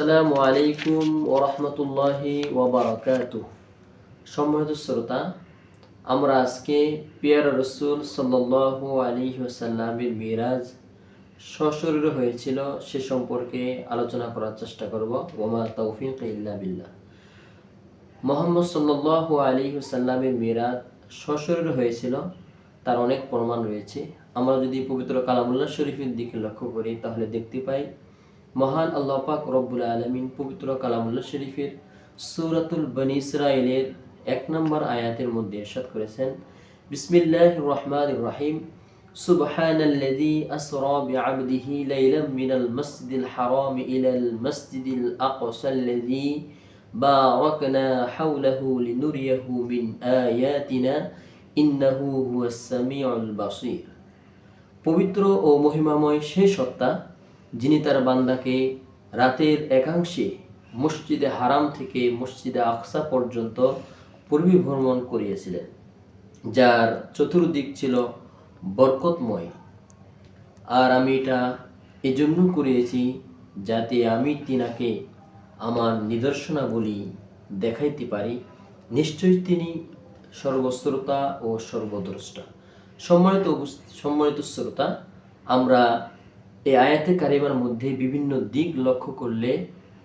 আসসালামু আলাইকুম ওরহমতুল্লাহি ওবরাকাতু সম্মানিত শ্রোতা, আমরা আজকে রসুল সাল্লাল্লাহু আলী ওসাল্লামের মিরাজ সশরীর হয়েছিল সে সম্পর্কে আলোচনা করার চেষ্টা করব। ওমা তৌফিক মোহাম্মদ সাল্লাল্লাহু আলী ওসাল্লামের মিরাজ সশরীর হয়েছিল, তার অনেক প্রমাণ রয়েছে। আমরা যদি পবিত্র কালামুল্লাহ শরীফের দিকে লক্ষ্য করি, তাহলে দেখতে পাই মহান আল্লাহ পাক রব্বুল আলমিন পবিত্র কালামুল্লাহ শরীফের সূরাতুল বনি ইসরাইলের এক নম্বর আয়াতের মধ্যে ইরশাদ করেছেন বিসমিল্লাহ রহমান রহিম سبحان الذي أسرى بعبده ليلا من المسجد الحرام إلى المسجد الأقصى الذي باركنا حوله لنريه من آياتنا إنه هو السميع البصير পবিত্র ও মহিমাময় সেই সত্তা যিনি তার বান্দাকে রাতের একাংশে মসজিদে হারাম থেকে মসজিদে আকসা পর্যন্ত পরিভ্রমণ করিয়েছিলেন, যার চতুর্দিক ছিল বরকতময়। আর আমি এটা এজন্য করিয়েছি যাতে আমি তিনাকে আমার নিদর্শনাবলী দেখাইতে পারি। নিশ্চয়ই তিনি সর্বশ্রোতা ও সর্বদ্রষ্টা। সম্মানিত সম্মানিত শ্রোতা, আমরা এই আয়াতে কারিমার মধ্যে বিভিন্ন দিক লক্ষ্য করলে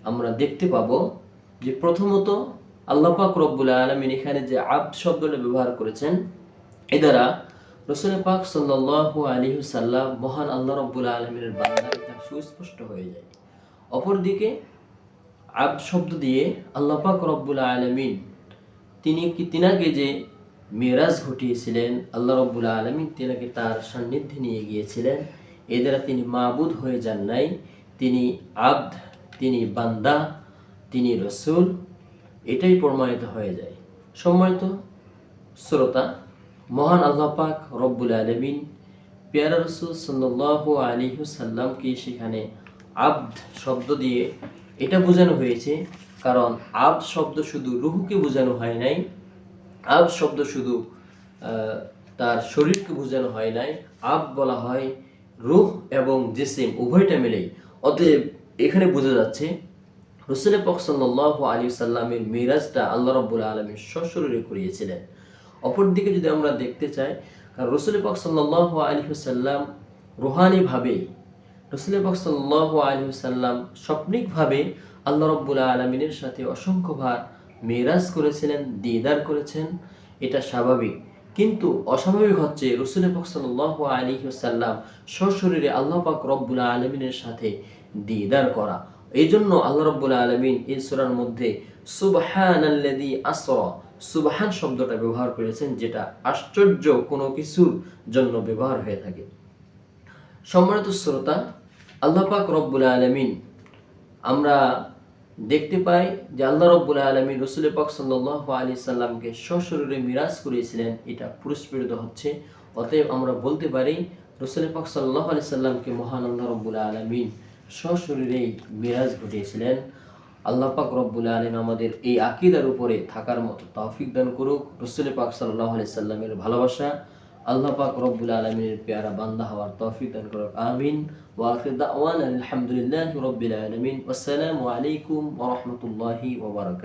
আমরা দেখতে পাবো যে প্রথমত আল্লাহ পাক রব্বুল আলমিন এখানে যে আব্দ শব্দটা ব্যবহার করেছেন, এ দ্বারা রসুল পাক সাল্লাল্লাহু আলাইহি সাল্লাম মহান আল্লাহ রব্বুল আলমিনের বান্দা এটা সুস্পষ্ট হয়ে যায়। অপরদিকে আব শব্দ দিয়ে আল্লাহ পাক রব্বুল আলমিন তিনি কি, তিনাকে যে মেরাজ ঘটিয়েছিলেন, আল্লাহ রব্বুল আলমিন তিনাকে তার সান্নিধ্যে নিয়ে গিয়েছিলেন। এ দ্বারা তিনি মাবুদ হয়ে যান নাই। তিনি আব্দ, তিনি বান্দা, তিনি রসুল, এটাই প্রমাণিত হয়ে যায়। সম্মানিত শ্রোতা, মহান আল্লাহ পাক রব্বুল আলমিন পেয়ারা রসুল সাল্লাহ আলিহু সাল্লামকে সেখানে আব্দ শব্দ দিয়ে এটা বোঝানো হয়েছে, কারণ আব শব্দ শুধু রুহুকে বোঝানো হয় নাই আব শব্দ শুধু তার শরীরকে বোঝানো হয় নাই। আব বলা হয় রুহ এবং জেসেম উভয়টা মিলেই। অতএব এখানে বোঝা যাচ্ছে রসুল পাক সাল্লাহ আলী সাল্লামের মিরাজটা আল্লাহ রব্বুল আলমীর সশরীরে করিয়েছিলেন। অপরদিকে যদি আমরা দেখতে চাই, কারণ রসুল পাক সাল্লাহ আলী সাল্লাম রুহানিভাবে রসুল পাক সাল্লাহ আলী সাল্লাম স্বপ্নিকভাবে আল্লাহ রব্বুল আলমিনের সাথে অসংখ্যবার মেরাজ করেছিলেন, দিদার করেছেন। এটা স্বাভাবিক। কিন্তু অস্বাভাবিক হচ্ছে রসুল পাক সাল্লাহ আলী সাল্লাম সশরীরে আল্লাহ পাক রব্বুল আলমিনের সাথে দিদার করা। এই জন্য আল্লাহ রব্বুল আলমিন এই সুরার মধ্যে সুবহান আল্লাদি আসরা, সুবহান শব্দটা ব্যবহার করেছেন, যেটা আশ্চর্য কোনো কিছুর জন্য ব্যবহার হয়ে থাকে। সম্মানিত শ্রোতা, আল্লাহ পাক রব্বুল আলমিন, আমরা দেখতে পাই যে আল্লাহ রব্বুল আলমিন রসুল পাক সাল্লাহ আলী সাল্লামকে সশরীরে মিরাজ করিয়েছিলেন। এটা পুরস্কৃত হচ্ছে। অতএব আমরা বলতে পারি, রসুল পাক সাল্লাহ আলি সাল্লামকে মহান আল্লাহ রব্বুল আলমিন সশরীরেই মিরাজ ঘটিয়েছিলেন। আল্লাহ পাক রব্বুল আলম আমাদের এই আকিদার উপরে থাকার মতো তৌফিক দান করুক। রসুল পাক সাল্লাহ আলি সাল্লামের ভালোবাসা আল্লাহ পাক রব্বুল আলমিনের পেয়ারা বান্দা হওয়ার তৌফিক দান করুক আমিন ওয়াখির দাওয়ান আলহামদুলিল্লাহ রব্বিল আলমিন আসসালামু আলাইকুম ওয়া রাহমাতুল্লাহি ওয়া বারাকাতুহু